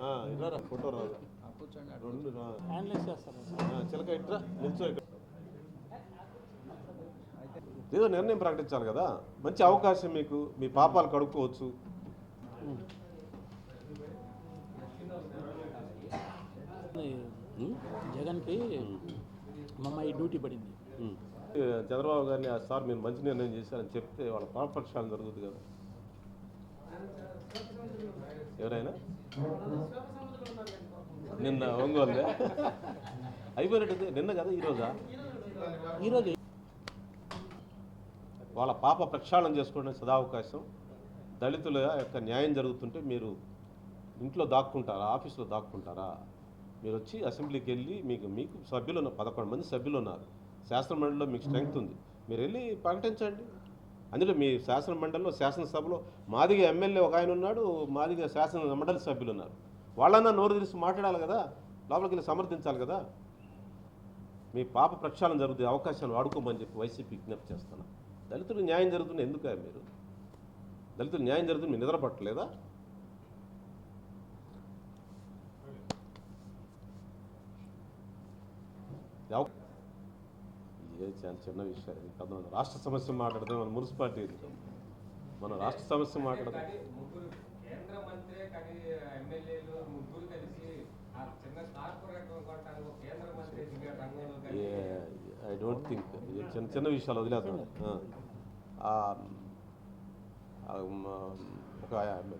ఆ, ఇట్రారా ఫోటో రాదా రెండు చిలక ఇట్రా నిల్చో ఇక్కడ. ఏదో నిర్ణయం ప్రకటించాలి కదా. మంచి అవకాశం మీకు మీ పాపాలు కడుక్కోవచ్చు? జగన్కి డ్యూటీ పడింది. చంద్రబాబు గారిని "ఆ సార్ మీరు మంచి నిర్ణయం చేశారని చెప్తే వాళ్ళ పాపక్షాలు జరుగుతుంది కదా. ఎవరైనా? నిన్న ఒంగోలు అయిపోయినట్టు నిన్న కదా ఈరోజా ఈరోజు వాళ్ళ పాప ప్రక్షాళన చేసుకోవడానికి సదావకాశం దళితుల యొక్క న్యాయం జరుగుతుంటే మీరు ఇంట్లో దాక్కుంటారా? ఆఫీస్లో దాక్కుంటారా? మీరు వచ్చి అసెంబ్లీకి వెళ్ళి మీకు మీకు సభ్యులు ఉన్నారు పదకొండు మంది సభ్యులు ఉన్నారు శాసన మీకు స్ట్రెంగ్త్ ఉంది. మీరు వెళ్ళి ప్రకటించండి. అందులో మీ శాసన మండలిలో శాసనసభలో మాదిగ ఎమ్మెల్యే ఒక ఆయన ఉన్నాడు మాదిగ శాసన మండలి సభ్యులు ఉన్నారు. వాళ్ళన్నా నోరు తెరిచి మాట్లాడాలి కదా లోపలికి వెళ్ళి సమర్థించాలి కదా. మీ పాప ప్రక్షాళన జరుగుతుంది అవకాశాన్ని వాడుకోమని చెప్పి వైసీపీ విజ్ఞప్తి చేస్తాను దళితులకు న్యాయం జరుగుతుంది ఎందుకు మీరు? దళితులు న్యాయం జరుగుతుంది మీరు నిద్రపట్టలేదా? ఎవ- ఇదే చాలా చిన్న విషయం. కదా రాష్ట్ర సమస్య మాట్లాడితే మన మున్సిపాలిటీ. మన రాష్ట్ర సమస్య మాట్లాడితే ఐ డోంట్ థింక్. చిన్న చిన్న విషయాలు వదిలేద్దాం. ఒక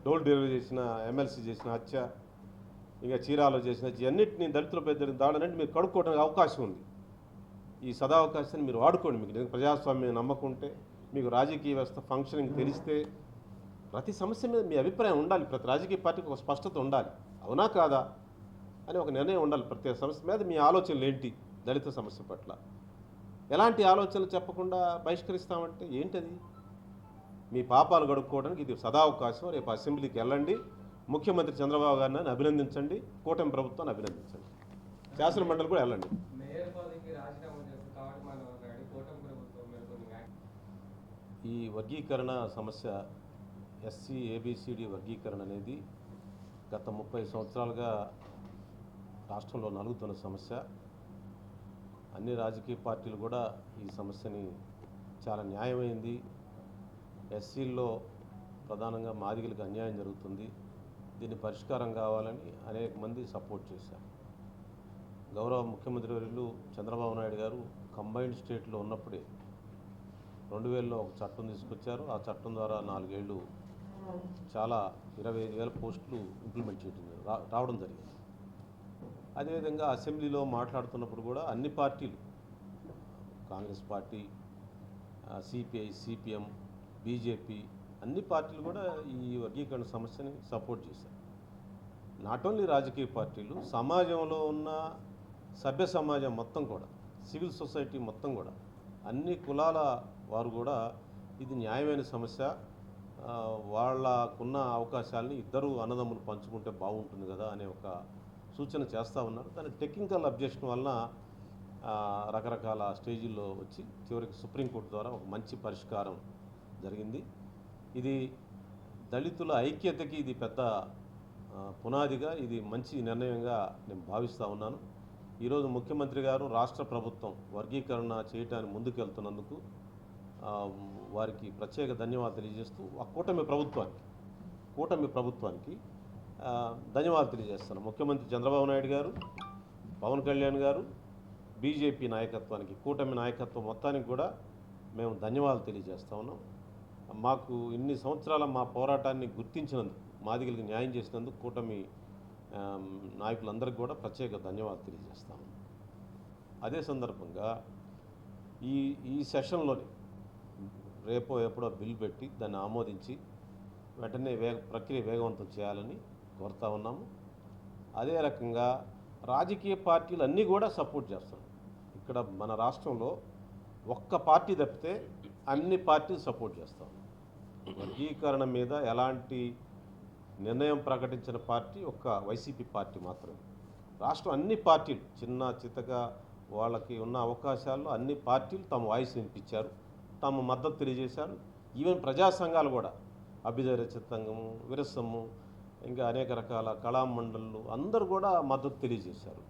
డోల్ డెలివరీ చేసిన ఎమ్మెల్సీ చేసిన హత్య ఇంకా చీరాలో చేసిన అన్నింటినీ దళితుల పెద్ద దాడనంటే మీరు కడుక్కోవడానికి అవకాశం ఉంది. ఈ సదావకాశాన్ని మీరు వాడుకోండి. మీకు నిజంగా ప్రజాస్వామ్యం నమ్మకం ఉంటే మీకు రాజకీయ వ్యవస్థ ఫంక్షనింగ్ తెలిస్తే ప్రతి సమస్య మీద మీ అభిప్రాయం ఉండాలి. ప్రతి రాజకీయ పార్టీకి ఒక స్పష్టత ఉండాలి. అవునా కాదా అని ఒక నిర్ణయం ఉండాలి. ప్రతి సమస్య మీద మీ ఆలోచనలు ఏంటి? దళిత సమస్య పట్ల. ఎలాంటి ఆలోచనలు చెప్పకుండా బహిష్కరిస్తామంటే ఏంటది? మీ పాపాలు గడుపుకోవడానికి ఇది సదావకాశం. రేపు అసెంబ్లీకి వెళ్ళండి. ముఖ్యమంత్రి చంద్రబాబు గారిని అభినందించండి. కూటమి ప్రభుత్వాన్ని అభినందించండి. శాసన మండలి కూడా వెళ్ళండి మేయర్ పదవికి రాజీనామా చేస్తారు కాబట్టి మనం రెడీ కూటమి ప్రభుత్వం మీద కొన్ని యాక్ట్ ఈ వర్గీకరణ సమస్య ఎస్సీ ఏబిసిడి వర్గీకరణ అనేది గత ముప్పై సంవత్సరాలుగా రాష్ట్రంలో నలుగుతున్న సమస్య. అన్ని రాజకీయ పార్టీలు కూడా ఈ సమస్యని చాలా న్యాయమైంది. ఎస్సీల్లో ప్రధానంగా మాదిగలకు అన్యాయం జరుగుతుంది. దీని పరిష్కారం కావాలని అనేక మంది సపోర్ట్ చేశారు. గౌరవ ముఖ్యమంత్రి వర్యులు చంద్రబాబు నాయుడు గారు కంబైన్డ్ స్టేట్లో ఉన్నప్పుడే రెండు వేలలో ఒక చట్టం తీసుకొచ్చారు. ఆ చట్టం ద్వారా నాలుగేళ్ళు చాలా ఇరవై ఐదు వేల పోస్టులు ఇంప్లిమెంట్ చేయడం రా- రావడం జరిగింది. అదేవిధంగా అసెంబ్లీలో మాట్లాడుతున్నప్పుడు కూడా అన్ని పార్టీలు Congress party CPI CPM BJP అన్ని పార్టీలు కూడా ఈ వర్గీకరణ సమస్యని సపోర్ట్ చేశారు. నాట్ ఓన్లీ రాజకీయ పార్టీలు సమాజంలో ఉన్న సభ్య సమాజం మొత్తం కూడా సివిల్ సొసైటీ మొత్తం కూడా అన్ని కులాల వారు కూడా ఇది న్యాయమైన సమస్య. వాళ్ళకున్న అవకాశాలని ఇద్దరు అన్నదమ్ములు పంచుకుంటే బాగుంటుంది కదా అనే ఒక సూచన చేస్తూ ఉన్నారు. దాని టెక్నికల్ అబ్జెక్షన్ వలన రకరకాల స్టేజీల్లో వచ్చి చివరికి సుప్రీంకోర్టు ద్వారా ఒక మంచి పరిష్కారం జరిగింది. ఇది దళితుల ఐక్యతకి ఇది పెద్ద పునాదిగా ఇది మంచి నిర్ణయంగా నేను భావిస్తూ ఉన్నాను. ఈరోజు ముఖ్యమంత్రి గారు రాష్ట్ర ప్రభుత్వం వర్గీకరణ చేయటానికి ముందుకెళ్తున్నందుకు వారికి ప్రత్యేక ధన్యవాదాలు తెలియజేస్తూ ఆ కూటమి ప్రభుత్వానికి కూటమి ప్రభుత్వానికి ధన్యవాదాలు తెలియజేస్తాను. ముఖ్యమంత్రి చంద్రబాబు నాయుడు గారు పవన్ కళ్యాణ్ గారు బీజేపీ నాయకత్వానికి కూటమి నాయకత్వం మొత్తానికి కూడా మేము ధన్యవాదాలు తెలియజేస్తా ఉన్నాం. మాకు ఇన్ని సంవత్సరాల మా పోరాటాన్ని గుర్తించినందుకు మాదిగలకు న్యాయం చేసినందుకు కూటమి నాయకులందరికీ కూడా ప్రత్యేక ధన్యవాదాలు తెలియజేస్తాము అదే సందర్భంగా ఈ ఈ సెషన్లోని రేపో ఎప్పుడో బిల్ పెట్టి దాన్ని ఆమోదించి వెంటనే వేగ ప్రక్రియ వేగవంతం చేయాలని కోరుతా ఉన్నాము. అదే రకంగా రాజకీయ పార్టీలు అన్నీ కూడా సపోర్ట్ చేస్తున్నాయి. ఇక్కడ మన రాష్ట్రంలో ఒక్క పార్టీ తప్పితే అన్ని పార్టీలు సపోర్ట్ చేస్తాం వర్గీకరణ మీద ఎలాంటి నిర్ణయం ప్రకటించిన పార్టీ ఒక్క వైసీపీ పార్టీ మాత్రమే. రాష్ట్రం అన్ని పార్టీలు చిన్న చితగా వాళ్ళకి ఉన్న అవకాశాల్లో అన్ని పార్టీలు తమ వాయిస్ వినిపించారు. తమ మద్దతు తెలియజేశారు. ఈవెన్ ప్రజా సంఘాలు కూడా అభ్యుదయ రచిత సంఘము విరసము ఇంకా అనేక రకాల కళామండళ్ళు అందరూ కూడా మద్దతు తెలియజేశారు.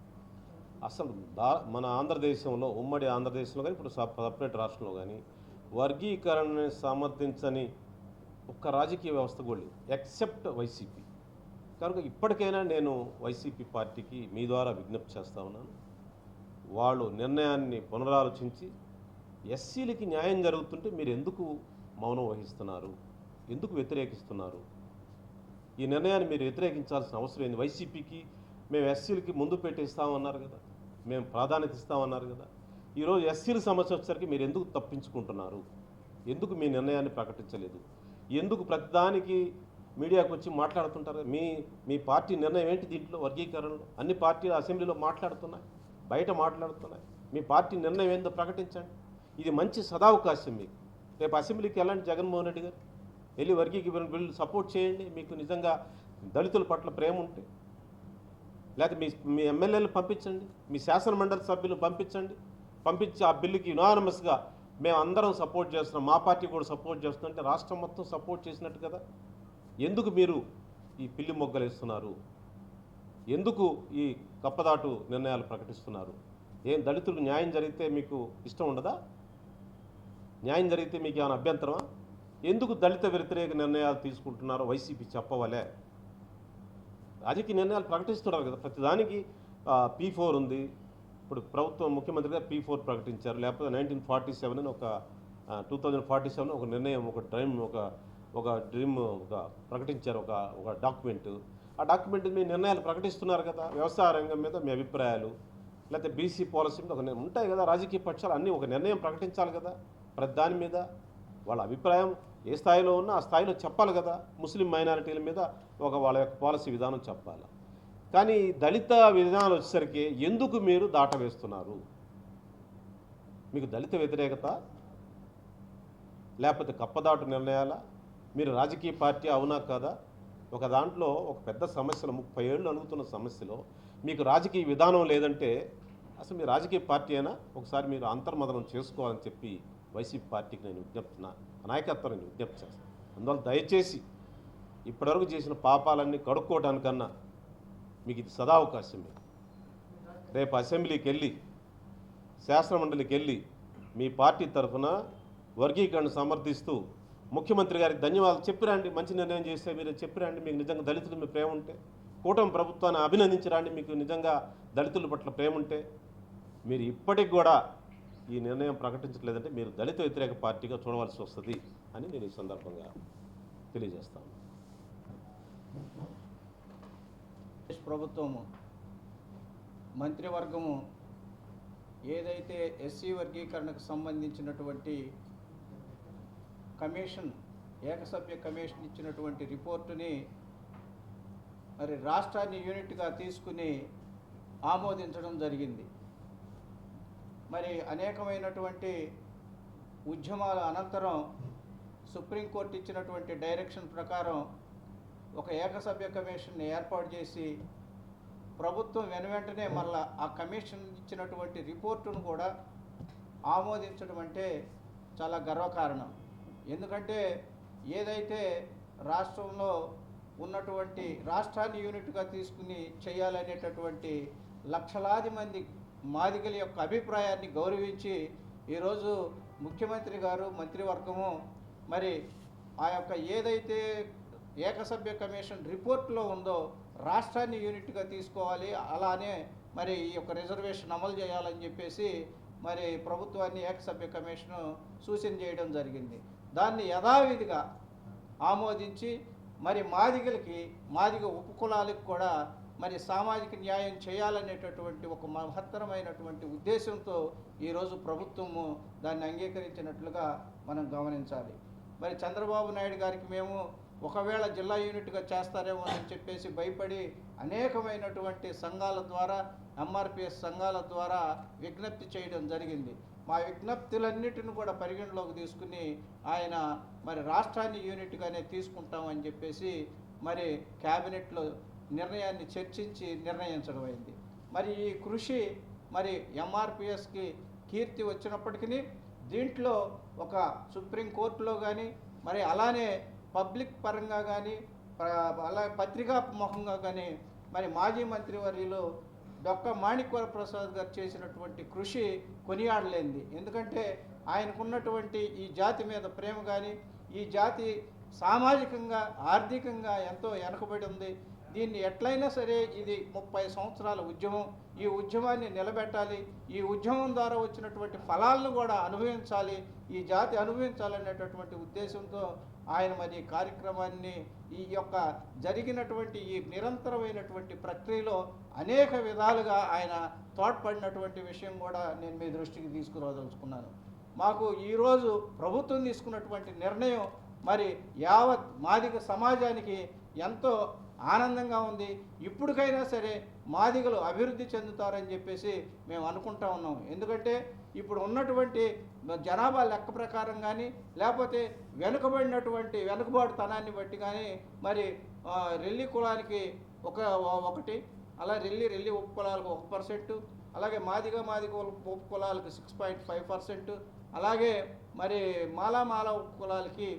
అసలు దా మన ఆంధ్రదేశంలో ఉమ్మడి ఆంధ్రదేశంలో కానీ ఇప్పుడు సపరేట్ రాష్ట్రంలో కానీ వర్గీకరణని సమర్థించని ఒక్క రాజకీయ వ్యవస్థ కూడా లేదు. Except YCP. కనుక ఇప్పటికైనా నేను వైసీపీ పార్టీకి మీ ద్వారా విజ్ఞప్తి చేస్తా ఉన్నాను. వాళ్ళు నిర్ణయాన్ని పునరాలోచించి ఎస్సీలకి న్యాయం జరుగుతుంటే మీరు ఎందుకు మౌనం వహిస్తున్నారు? ఎందుకు వ్యతిరేకిస్తున్నారు? ఈ నిర్ణయాన్ని మీరు వ్యతిరేకించాల్సిన అవసరం ఏంది? వైసీపీకి మేము ఎస్సీలకి ముందు పెట్టిస్తామన్నారు కదా. మేము ప్రాధాన్యత ఇస్తామన్నారు కదా. ఈరోజు ఎస్సీల సమస్య వచ్చేసరికి మీరు ఎందుకు తప్పించుకుంటున్నారు? ఎందుకు మీ నిర్ణయాన్ని ప్రకటించలేదు? ఎందుకు ప్రతిదానికి మీడియాకు వచ్చి మాట్లాడుతుంటారు మీ మీ పార్టీ నిర్ణయం ఏంటి దీంట్లో వర్గీకరణలో? అన్ని పార్టీలు అసెంబ్లీలో మాట్లాడుతున్నాయి బయట మాట్లాడుతున్నాయి. మీ పార్టీ నిర్ణయం ఏందో ప్రకటించండి. ఇది మంచి సదావకాశం మీకు. రేపు అసెంబ్లీకి వెళ్ళండి జగన్మోహన్ రెడ్డి గారు. వెళ్ళి వర్గీకరణ బిల్లు సపోర్ట్ చేయండి. మీకు నిజంగా దళితుల పట్ల ప్రేమ ఉంటే. లేకపోతే మీ మీ ఎమ్మెల్యేలు పంపించండి. మీ శాసన మండలి సభ్యులు పంపించండి. పంపించి ఆ బిల్లుకి యునానమస్గా మేము అందరం సపోర్ట్ చేస్తున్నాం. మా పార్టీ కూడా సపోర్ట్ చేస్తున్నాం అంటే రాష్ట్రం మొత్తం సపోర్ట్ చేసినట్టు కదా. ఎందుకు మీరు ఈ పిల్లి మొగ్గలు ఇస్తున్నారు ఎందుకు ఈ కప్పదాటు నిర్ణయాలు ప్రకటిస్తున్నారు? ఏం దళితులకు న్యాయం జరిగితే మీకు ఇష్టం ఉండదా? న్యాయం జరిగితే మీకు ఏమైనా అభ్యంతరమా? ఎందుకు దళిత వ్యతిరేక నిర్ణయాలు తీసుకుంటున్నారో వైసీపీ చెప్పవలే. రాజకీయ నిర్ణయాలు ప్రకటిస్తున్నారు కదా ప్రతిదానికి పీ ఫోర్ ఉంది. ఇప్పుడు ప్రభుత్వం ముఖ్యమంత్రిగా పీ ఫోర్ ప్రకటించారు. లేకపోతే నైన్టీన్ ఫార్టీ సెవెన్ అని ఒక టూ థౌజండ్ ఫార్టీ సెవెన్ ఒక నిర్ణయం ఒక డ్రీమ్ ఒక ఒక డ్రీమ్ ఒక ప్రకటించారు ఒక ఒక డాక్యుమెంట్. ఆ డాక్యుమెంట్ మీ నిర్ణయాలు ప్రకటిస్తున్నారు కదా వ్యవసాయ రంగం మీద మీ అభిప్రాయాలు. లేకపోతే బీసీ పాలసీ మీద ఒక ఉంటాయి కదా రాజకీయ పక్షాలు అన్నీ ఒక నిర్ణయం ప్రకటించాలి కదా. ప్రతి దాని మీద వాళ్ళ అభిప్రాయం ఏ స్థాయిలో ఉన్నా ఆ స్థాయిలో చెప్పాలి కదా. ముస్లిం మైనారిటీల మీద ఒక వాళ్ళ యొక్క పాలసీ విధానం చెప్పాలి. కానీ దళిత విధానాలు వచ్చేసరికి ఎందుకు మీరు దాటవేస్తున్నారు? మీకు దళిత వ్యతిరేకత? లేకపోతే కప్పదాటు నిర్ణయాల? మీరు రాజకీయ పార్టీ అవునా కాదా? ఒక దాంట్లో ఒక పెద్ద సమస్యలో ముప్పై ఏళ్ళు అడుగుతున్న సమస్యలో మీకు రాజకీయ విధానం లేదంటే అసలు మీ రాజకీయ పార్టీ అయినా ఒకసారి మీరు అంతర్మదనం చేసుకోవాలని చెప్పి వైసీపీ పార్టీకి నేను విజ్ఞప్తి నా నాయకత్వం నేను విజ్ఞప్తి చేస్తాను. అందువల్ల దయచేసి ఇప్పటివరకు చేసిన పాపాలన్నీ కడుక్కోవడానికన్నా మీకు ఇది సదావకాశం రేపు అసెంబ్లీకి వెళ్ళి శాసనమండలికి వెళ్ళి మీ పార్టీ తరఫున వర్గీకరణ సమర్థిస్తూ ముఖ్యమంత్రి గారికి ధన్యవాదాలు. చెప్పిరండి మంచి నిర్ణయం చేస్తే మీరు చెప్పిరండి మీకు నిజంగా దళితుల మీద ప్రేమ ఉంటే. కూటమి ప్రభుత్వాన్ని అభినందించరండి మీకు నిజంగా దళితుల పట్ల ప్రేమ ఉంటే. మీరు ఇప్పటికి కూడా ఈ నిర్ణయం ప్రకటించట్లేదంటే మీరు దళిత వ్యతిరేక పార్టీగా చూడవలసి వస్తుంది అని నేను ఈ సందర్భంగా తెలియజేస్తాను. ప్రభుత్వము మంత్రివర్గము ఏదైతే ఎస్సీ వర్గీకరణకు సంబంధించినటువంటి కమిషన్ ఏకసభ్య కమిషన్ ఇచ్చినటువంటి రిపోర్టుని మరి రాష్ట్రాన్ని యూనిట్గా తీసుకుని ఆమోదించడం జరిగింది. మరి అనేకమైనటువంటి ఉద్యమాల అనంతరం సుప్రీంకోర్టు ఇచ్చినటువంటి డైరెక్షన్ ప్రకారం ఒక ఏకసభ్య కమిషన్ని ఏర్పాటు చేసి ప్రభుత్వం వెనువెంటనే మళ్ళా ఆ కమిషన్ ఇచ్చినటువంటి రిపోర్టును కూడా ఆమోదించడం అంటే చాలా గర్వకారణం. ఎందుకంటే ఏదైతే రాష్ట్రంలో ఉన్నటువంటి రాష్ట్రాన్ని యూనిట్గా తీసుకుని చేయాలనేటటువంటి లక్షలాది మంది మాదిగల యొక్క అభిప్రాయాన్ని గౌరవించి ఈరోజు ముఖ్యమంత్రి గారు మంత్రివర్గము మరి ఆ యొక్క ఏదైతే ఏకసభ్య కమిషన్ రిపోర్ట్లో ఉందో రాష్ట్రాన్ని యూనిట్గా తీసుకోవాలి అలానే మరి ఈ యొక్క రిజర్వేషన్ అమలు చేయాలని చెప్పేసి మరి ప్రభుత్వాన్ని ఏకసభ్య కమిషన్ సూచన చేయడం జరిగింది. దాన్ని యథావిధిగా ఆమోదించి మరి మాదిగలకి మాదిగ ఉపకులాలకు కూడా మరి సామాజిక న్యాయం చేయాలనేటటువంటి ఒక మహత్తరమైనటువంటి ఉద్దేశంతో ఈరోజు ప్రభుత్వము దాన్ని అంగీకరించినట్లుగా మనం గమనించాలి. మరి చంద్రబాబు నాయుడు గారికి మేము ఒకవేళ జిల్లా యూనిట్గా చేస్తారేమో అని చెప్పేసి భయపడి అనేకమైనటువంటి సంఘాల ద్వారా ఎంఆర్పిఎస్ సంఘాల ద్వారా విజ్ఞప్తి చేయడం జరిగింది. మా విజ్ఞప్తులన్నిటిని కూడా పరిగణలోకి తీసుకుని ఆయన మరి రాష్ట్రాన్ని యూనిట్గానే తీసుకుంటామని చెప్పేసి మరి క్యాబినెట్లో నిర్ణయాన్ని చర్చించి నిర్ణయించడం అయింది. మరి ఈ కృషి మరి ఎంఆర్పిఎస్కి కీర్తి వచ్చినప్పటికీ దీంట్లో ఒక సుప్రీంకోర్టులో కానీ మరి అలానే పబ్లిక్ పరంగా కానీ అలా పత్రికా ముఖంగా కానీ మరి మాజీ మంత్రివర్యులు డొక్క మాణిక్వర ప్రసాద్ గారు చేసినటువంటి కృషి కొనియాడలేంది. ఎందుకంటే ఆయనకున్నటువంటి ఈ జాతి మీద ప్రేమ కానీ ఈ జాతి సామాజికంగా ఆర్థికంగా ఎంతో వెనకబడి ఉంది. దీన్ని ఎట్లయినా సరే ఇది ముప్పై సంవత్సరాల ఉద్యమం. ఈ ఉద్యమాన్ని నిలబెట్టాలి. ఈ ఉద్యమం ద్వారా వచ్చినటువంటి ఫలాలను కూడా అనుభవించాలి. ఈ జాతి అనుభవించాలనేటటువంటి ఉద్దేశంతో ఆయన మరి కార్యక్రమాన్ని ఈ యొక్క జరిగినటువంటి ఈ నిరంతరమైనటువంటి ప్రక్రియలో అనేక విధాలుగా ఆయన తోడ్పడినటువంటి విషయం కూడా నేను మీ దృష్టికి తీసుకురాదలుచుకున్నాను. మాకు ఈరోజు ప్రభుత్వం తీసుకున్నటువంటి నిర్ణయం మరి యావత్ మాదిగ సమాజానికి ఎంతో ఆనందంగా ఉంది. ఇప్పటికైనా సరే మాదిగలు అభివృద్ధి చెందుతారని చెప్పేసి మేము అనుకుంటా ఉన్నాం. ఎందుకంటే ఇప్పుడు ఉన్నటువంటి జనాభా లెక్క ప్రకారం కానీ లేకపోతే వెనుకబడినటువంటి వెనుకబాటుతనాన్ని బట్టి కానీ మరి రెల్లి కులానికి ఒక ఒకటి అలా రెల్లి రెల్లి ఉప కులాలకు ఒక పర్సెంట్ అలాగే మాదిగ మాదిగ ఉప కులాలకు సిక్స్ పాయింట్ ఫైవ్ పర్సెంట్ అలాగే మరి మాలా ఉప్పు ఉప కులాలకి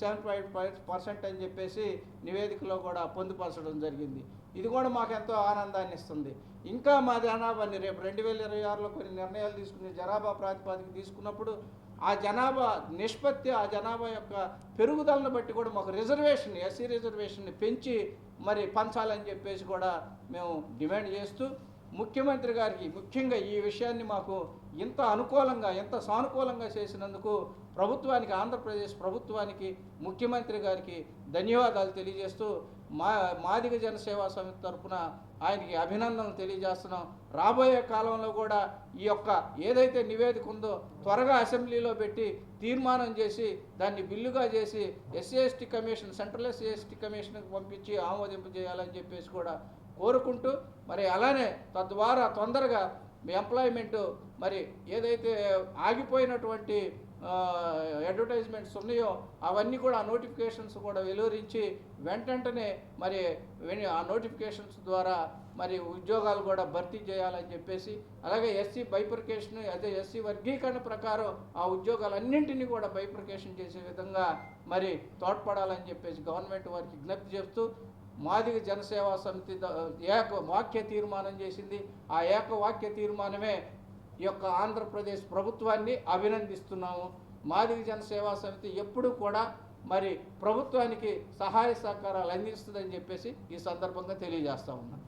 సెవెన్ పాయింట్ ఫైవ్ పర్సెంట్ అని చెప్పేసి నివేదికలో కూడా పొందుపరచడం జరిగింది. ఇది కూడా మాకు ఎంతో ఆనందాన్ని ఇస్తుంది. ఇంకా మా జనాభాని రేపు రెండు వేల ఇరవై ఆరులో కొన్ని నిర్ణయాలు తీసుకుని జనాభా ప్రాతిపదిక తీసుకున్నప్పుడు ఆ జనాభా నిష్పత్తి ఆ జనాభా యొక్క పెరుగుదలను బట్టి కూడా మాకు రిజర్వేషన్ ఎస్సీ రిజర్వేషన్ని పెంచి మరి పంచాలని చెప్పేసి కూడా మేము డిమాండ్ చేస్తూ ముఖ్యమంత్రి గారికి ముఖ్యంగా ఈ విషయాన్ని మాకు ఇంత అనుకూలంగా ఎంత సానుకూలంగా చేసినందుకు ప్రభుత్వానికి ఆంధ్రప్రదేశ్ ప్రభుత్వానికి ముఖ్యమంత్రి గారికి ధన్యవాదాలు తెలియజేస్తూ మా మాదిగ జనసేవా సమితి తరఫున ఆయనకి అభినందనలు తెలియజేస్తున్నాం. రాబోయే కాలంలో కూడా ఈ యొక్క ఏదైతే నివేదిక ఉందో త్వరగా అసెంబ్లీలో పెట్టి తీర్మానం చేసి దాన్ని బిల్లుగా చేసి SC ST commission central SC ST కమిషన్కి పంపించి ఆమోదింపు చేయాలని చెప్పేసి కూడా కోరుకుంటూ మరి అలానే తద్వారా తొందరగా మీ ఎంప్లాయ్మెంట్ మరి ఏదైతే ఆగిపోయినటువంటి అడ్వర్టైజ్మెంట్స్ ఉన్నాయో అవన్నీ కూడా ఆ నోటిఫికేషన్స్ కూడా వెలువరించి వెంటనే మరి ఆ నోటిఫికేషన్స్ ద్వారా మరి ఉద్యోగాలు కూడా భర్తీ చేయాలని చెప్పేసి అలాగే ఎస్సీ బైప్రికేషన్ అదే ఎస్సీ వర్గీకరణ ప్రకారం ఆ ఉద్యోగాలన్నింటినీ కూడా బైప్రికేషన్ చేసే విధంగా మరి తోడ్పడాలని చెప్పేసి గవర్నమెంట్ వారికి విజ్ఞప్తి చేస్తూ మాదిగ జనసేవా సమితి ఏక వాక్య తీర్మానం చేసింది. ఆ ఏక వాక్య తీర్మానమే ఈ యొక్క ఆంధ్రప్రదేశ్ ప్రభుత్వాన్ని అభినందిస్తున్నాము. మాదిగ జనసేవా సమితి ఎప్పుడు కూడా మరి ప్రభుత్వానికి సహాయ సహకారాలు అందిస్తుందని చెప్పేసి ఈ సందర్భంగా తెలియజేస్తా ఉన్నాను